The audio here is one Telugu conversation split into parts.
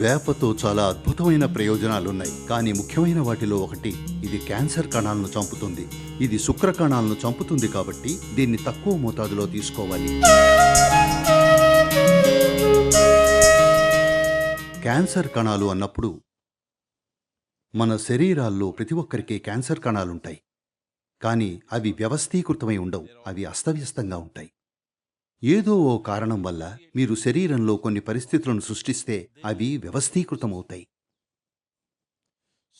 వేపతో చాలా అద్భుతమైన ప్రయోజనాలు ఉన్నాయి కానీ ముఖ్యమైన వాటిలో ఒకటి ఇది క్యాన్సర్ కణాలను చంపుతుంది. ఇది శుక్ర కణాలను చంపుతుంది కాబట్టి దీన్ని తక్కువ మోతాదులో తీసుకోవాలి. క్యాన్సర్ కణాలు అన్నప్పుడు మన శరీరాల్లో ప్రతి ఒక్కరికి క్యాన్సర్ కణాలుంటాయి. కానీ అవి వ్యవస్థీకృతమై ఉండవు. అవి అస్తవ్యస్తంగా ఉంటాయి. ఏదో ఓ కారణం వల్ల మీరు శరీరంలో కొన్ని పరిస్థితులను సృష్టిస్తే అవి వ్యవస్థీకృతమవుతాయి.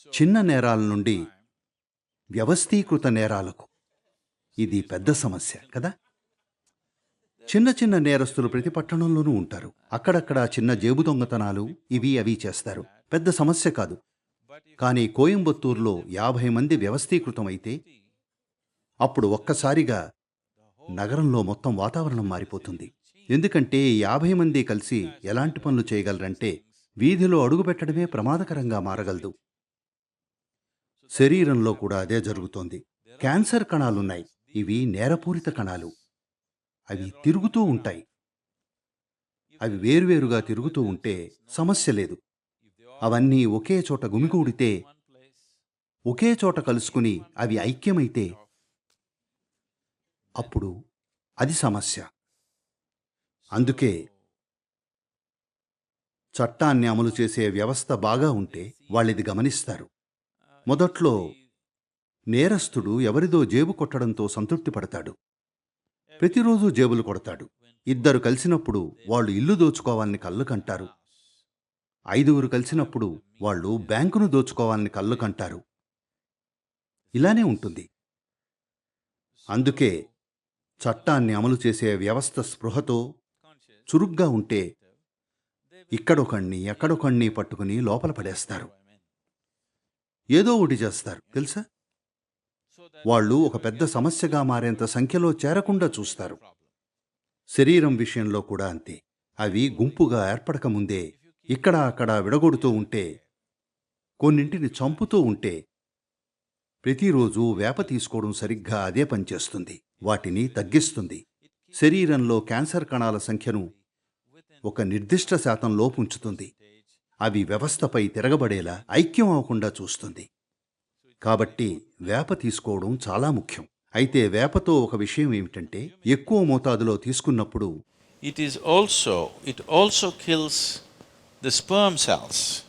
చిన్న నేరాల నుండి వ్యవస్థీకృత నేరాలకు ఇది పెద్ద సమస్య కదా? చిన్న చిన్న నేరస్తులు ప్రతి పట్టణంలోనూ ఉంటారు. అక్కడక్కడ చిన్న జేబు దొంగతనాలు ఇవి అవి చేస్తారు. పెద్ద సమస్య కాదు. కానీ కోయంబత్తూరులో యాభై మంది వ్యవస్థీకృతమైతే అప్పుడు ఒక్కసారిగా నగరంలో మొత్తం వాతావరణం మారిపోతుంది. ఎందుకంటే యాభై మంది కలిసి ఎలాంటి పనులు చేయగలరంటే వీధిలో అడుగుపెట్టడమే ప్రమాదకరంగా మారగలదు. శరీరంలో కూడా అదే జరుగుతోంది. క్యాన్సర్ కణాలున్నాయి. ఇవి నేరపూరిత కణాలు. అవి తిరుగుతూ ఉంటాయి. అవి వేరువేరుగా తిరుగుతూ ఉంటే సమస్య లేదు. అవన్నీ ఒకే చోట గుమిగూడితే ఒకే చోట కలుసుకుని అవి ఐక్యమైతే అప్పుడు అది సమస్య. అందుకే చట్టాన్ని అమలు చేసే వ్యవస్థ బాగా ఉంటే వాళ్ళిది గమనిస్తారు. మొదట్లో నేరస్తుడు ఎవరిదో జేబు కొట్టడంతో సంతృప్తి పడతాడు. ప్రతిరోజు జేబులు కొడతాడు. ఇద్దరు కలిసినప్పుడు వాళ్ళు ఇల్లు దోచుకోవాలని కళ్ళు కంటారు. ఐదుగురు కలిసినప్పుడు వాళ్ళు బ్యాంకును దోచుకోవాలని కళ్ళు కంటారు. ఇలానే ఉంటుంది. అందుకే చట్టాన్ని అమలు చేసే వ్యవస్థ స్పృహతో చురుగ్గా ఉంటే ఇక్కడొకణ్ణి ఎక్కడొకణ్ణి పట్టుకుని లోపల పడేస్తారు. ఏదో ఒకటి చేస్తారు. తెలుసా? వాళ్ళు ఒక పెద్ద సమస్యగా మారేంత సంఖ్యలో చేరకుండా చూస్తారు. శరీరం విషయంలో కూడా అంతే. అవి గుంపుగా ఏర్పడకముందే ఇక్కడ అక్కడ విడగొడుతూ ఉంటే కొన్నింటిని చంపుతూ ఉంటే ప్రతిరోజు వేప తీసుకోవడం సరిగ్గా అదే పనిచేస్తుంది వాటిని తగ్గిస్తుంది. శరీరంలో క్యాన్సర్ కణాల సంఖ్యను ఒక నిర్దిష్ట శాతం లోపుంచుతుంది. అవి వ్యవస్థపై తిరగబడేలా ఐక్యం అవ్వకుండా చూస్తుంది. కాబట్టి వేప తీసుకోవడం చాలా ముఖ్యం. అయితే వేపతో ఒక విషయం ఏమిటంటే ఎక్కువ మోతాదులో తీసుకున్నప్పుడు It is also, it also kills the sperm cells.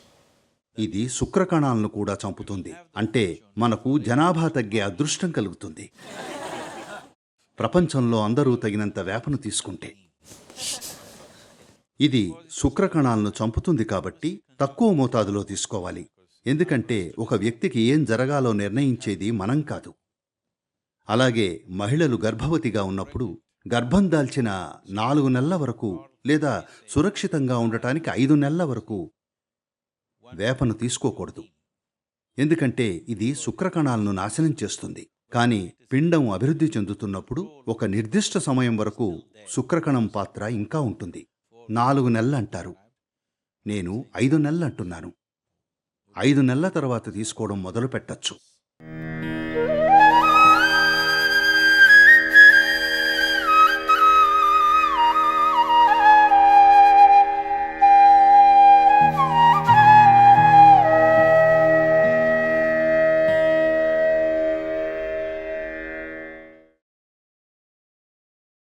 ఇది శుక్రకణాలను కూడా చంపుతుంది. అంటే మనకు జనాభా తగ్గే అదృష్టం కలుగుతుంది. ప్రపంచంలో అందరూ తగినంత వేపను తీసుకుంటే. ఇది శుక్రకణాలను చంపుతుంది కాబట్టి తక్కువ మోతాదులో తీసుకోవాలి. ఎందుకంటే ఒక వ్యక్తికి ఏం జరగాలో నిర్ణయించేది మనం కాదు. అలాగే మహిళలు గర్భవతిగా ఉన్నప్పుడు గర్భం దాల్చిన నాలుగు నెలల వరకు లేదా సురక్షితంగా ఉండటానికి ఐదు నెలల వరకు వేపను తీసుకోకూడదు. ఎందుకంటే ఇది శుక్రకణాలను నాశనం చేస్తుంది. కానీ పిండం అభివృద్ధి చెందుతున్నప్పుడు ఒక నిర్దిష్ట సమయం వరకు శుక్రకణం పాత్ర ఇంకా ఉంటుంది. నాలుగు నెలలు అంటారు. నేను ఐదు నెలలు అంటున్నాను. ఐదు నెలల తర్వాత తీసుకోవడం మొదలు పెట్టచ్చు